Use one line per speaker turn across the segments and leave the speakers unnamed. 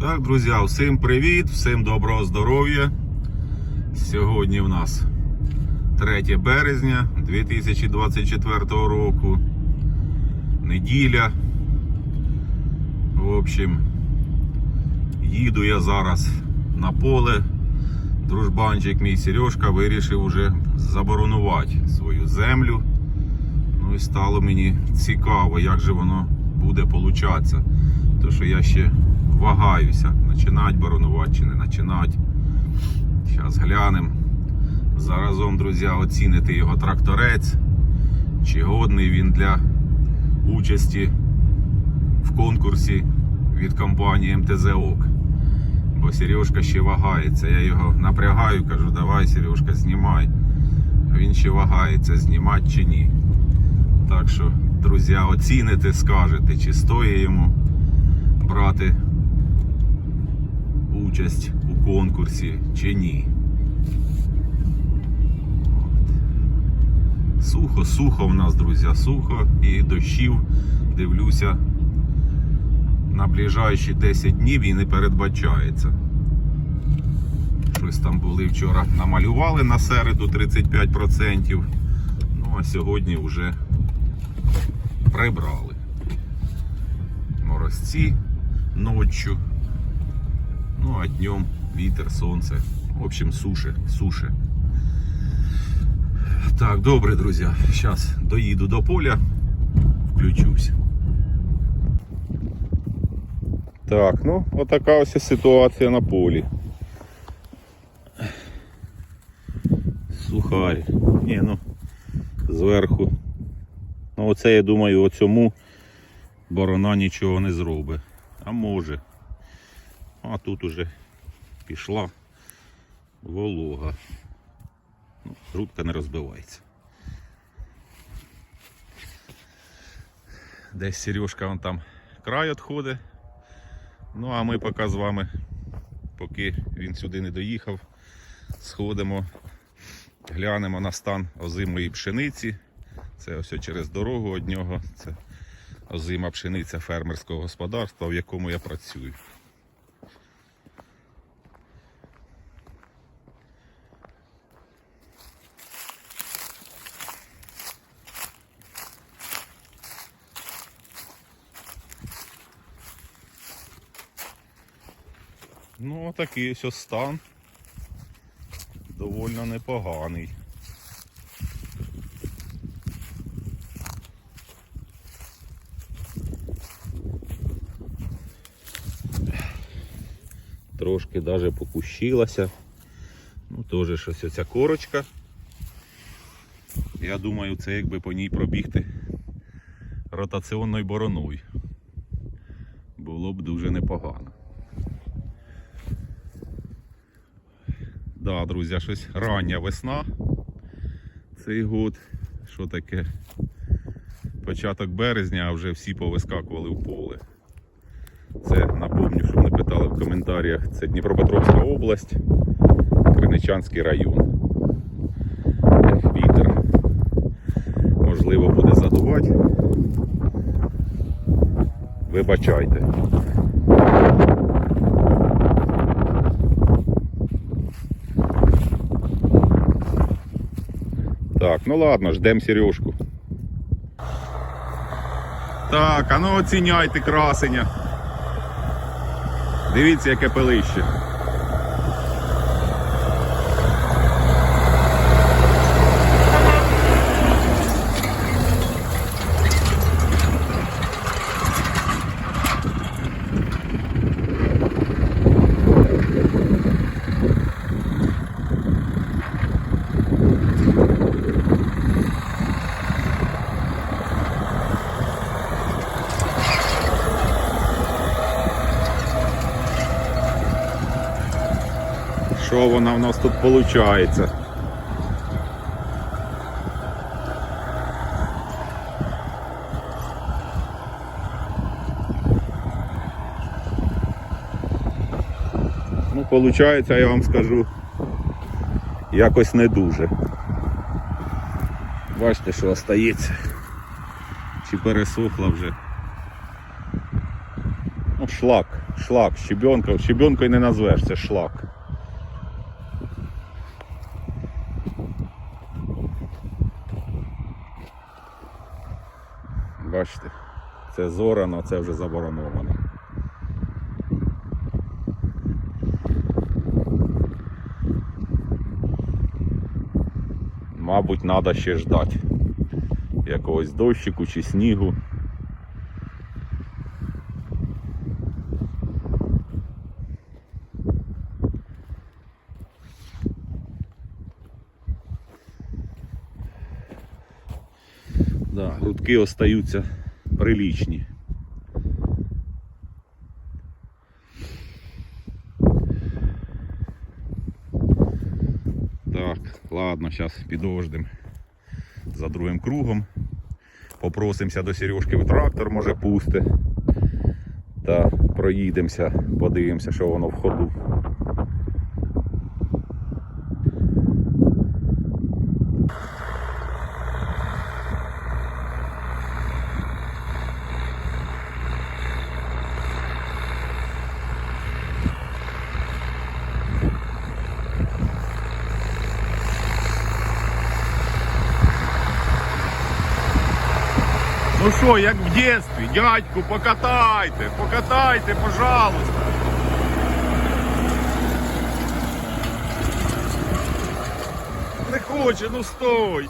Так, друзі, всім привіт, всім доброго здоров'я. Сьогодні в нас 3 березня 2024 року. Неділя. В общем, їду я зараз на поле. Дружбанчик мій Сережка вирішив уже заборонувати свою землю. Ну і стало мені цікаво, як же воно буде получатися. То що я ще вагаюся, починати боронувати чи не починати. Зараз глянемо. Заразом, друзі, оціните його тракторець. Чи годний він для участі в конкурсі від компанії МТЗ ОК. Бо Сережка ще вагається. Я його напрягаю, кажу, давай, Сережка, знімай. Він ще вагається, знімати чи ні. Так що, друзі, оціните, скажете, чи стоїть йому брати участь у конкурсі чи ні. Сухо, сухо в нас, друзі, сухо і дощів дивлюся на ближайші 10 днів і не передбачається. Щось там були вчора намалювали на середу 35%. Ну а сьогодні вже прибрали. Морозці ночью. Ну, а днем вітер, сонце. В общем, суше, суше. Так, добре, друзі. Зараз доїду до поля, включусь. Так, ну, отака ось ситуація на полі. Сухарі. Ні, ну, зверху. Ну, оце, я думаю, оцьому борона нічого не зробить. А може. А тут уже пішла волога. Ну, грудка не розбивається. Десь Сережка вон там край відходить. Ну а ми поки з вами, поки він сюди не доїхав, сходимо, глянемо на стан озимої пшениці. Це ось через дорогу від нього. Це озима пшениця фермерського господарства, в якому я працюю. Ну, такий ось стан. Довольно непоганий. Трошки даже покущилася. Ну, теж щось оця корочка. Я думаю, це якби по ній пробігти ротаційною бороною. Було б дуже непогано. Да, друзі, щось рання весна. Цей год. Що таке? Початок березня, а вже всі повискакували в поле. Це напомню, що вони питали в коментарях. Це Дніпропетровська область, Криничанський район. Вітер. Можливо, буде задувати. Вибачайте. Так, ну ладно, ждемо Сережку. Так, а ну оціняйте красення. Дивіться, яке пилище. Що вона в нас тут виходить? Ну, виходить, я вам скажу, якось не дуже. Бачите, що остається. Чи пересохла вже. Ну, шлак. Шлак. Щебенка. Щебенкою не назвеш, шлак. Бачите, це зорано, це вже забороновано. Мабуть, треба ще ждати якогось дощику чи снігу. Да, остаються приличні. Так, ладно, зараз підождемо за другим кругом. Попросимося до Сережки в трактор, може пусти. Та проїдемося, подивимося, що воно в ходу. Ну що, як в дитинстві, дядьку, покатайте, покатайте, пожалуйста. Не хоче, ну стой.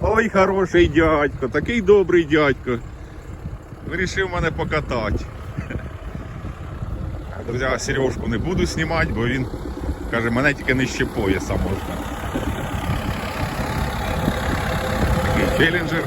Ой, хороший дядько, такий добрий дядько. Вирішив мене покатати. Друзі, Сережку не буду знімати, бо він каже, мене тільки нижче пояса можна. Такий челленджер.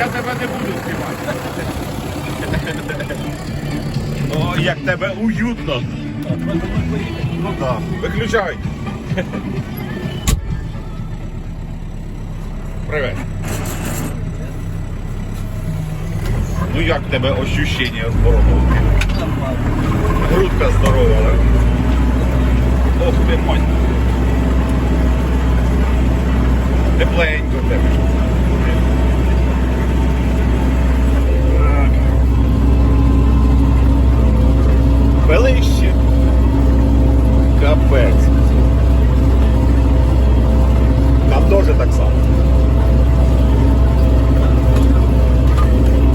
Я тебе не буду знімати. О, як тебе уютно. Ну так. Виключай. Привет. Ну як тебе ощущення з? Грудка здорова, да? Ох ти мать. Тепленько в тебе. Велище. Капець. Там теж так само.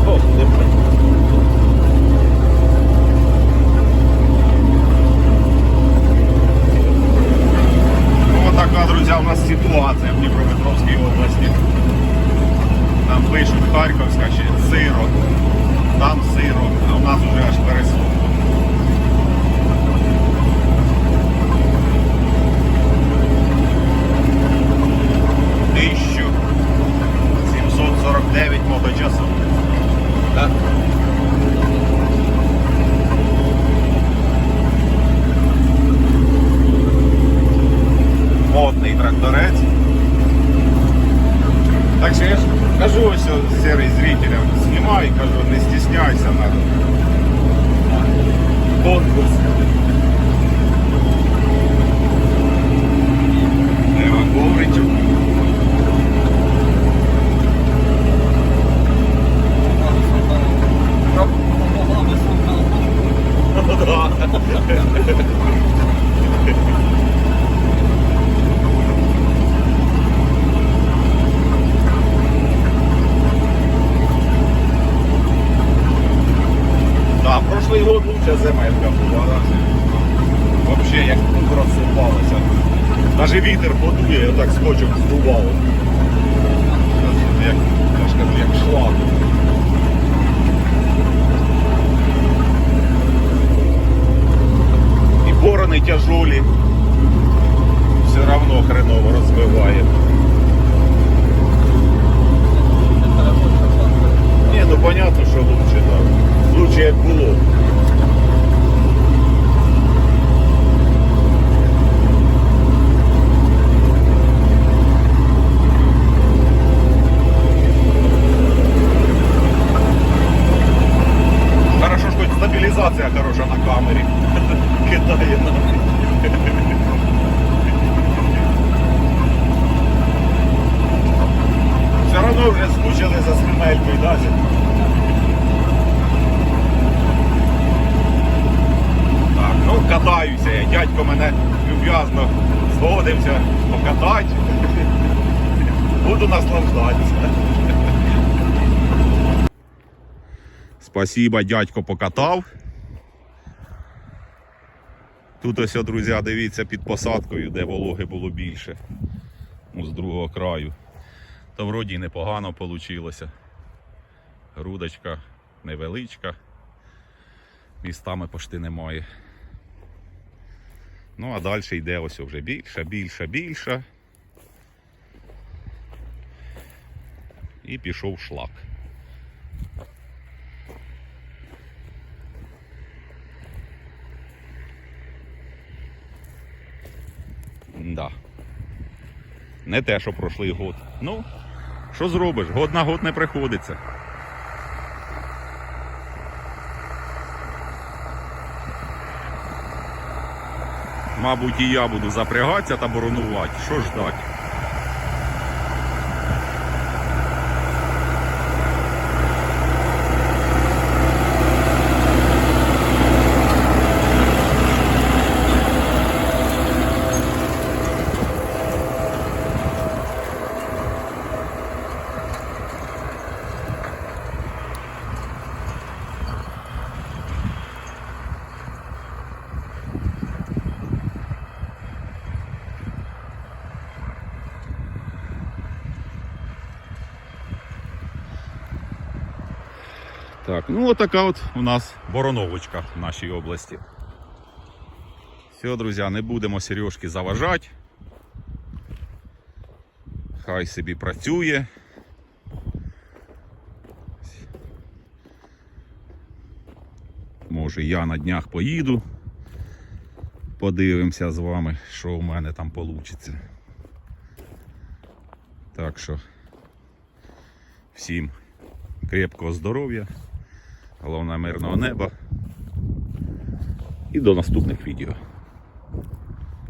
Ох, ти блін. Ну, така, друзі, у нас ситуація в Дніпропетровській області. Там пишуть Харківська ще сиро. Там сиро, а у нас вже аж пересохло. Тисячу 749 моточасов. Так? Модний тракторець. Ж кажу ось серий зрителям, знімай, кажу, не стісняйся надо. Конкурс. Треба ковричок. Прошлый год лучше земелька була. Вообще як розсипалося. Даже вітер подує, отак скотчем здувало. Як, я ж кажу, як шлак. І борони тяжолі. Все равно хреново розбиває. Ні, ну понятно, що лучше, так. Лучше як було. Хорошо, що хоч стабілізація хороша на камері. Кидає на. Все одно вже скучили за свинелькою, да? каже. Так, ну катаюся я. Дядько мене люб'язно згодився покатати. Буду наслаждатися. Спасибо, дядько покатав. Тут ось, друзі, дивіться під посадкою, де вологи було більше. З другого краю. То вроді непогано вийшло. Грудочка невеличка. Містами почти немає. Ну, а далі йде ось вже більше, більше, більше. І пішов шлак. Да. Не те, що прошлий год. Ну, що зробиш? Год на год не приходиться. Мабуть, і я буду запрягатися та боронувати. Що ждать? Так, ну отака от у нас бороновочка в нашій області. Все, друзі, не будемо Сережки заважати. Хай собі працює. Може я на днях поїду. Подивимося з вами, що в мене там вийде. Так що всім крепкого здоров'я, головне мирного неба. І до наступних відео.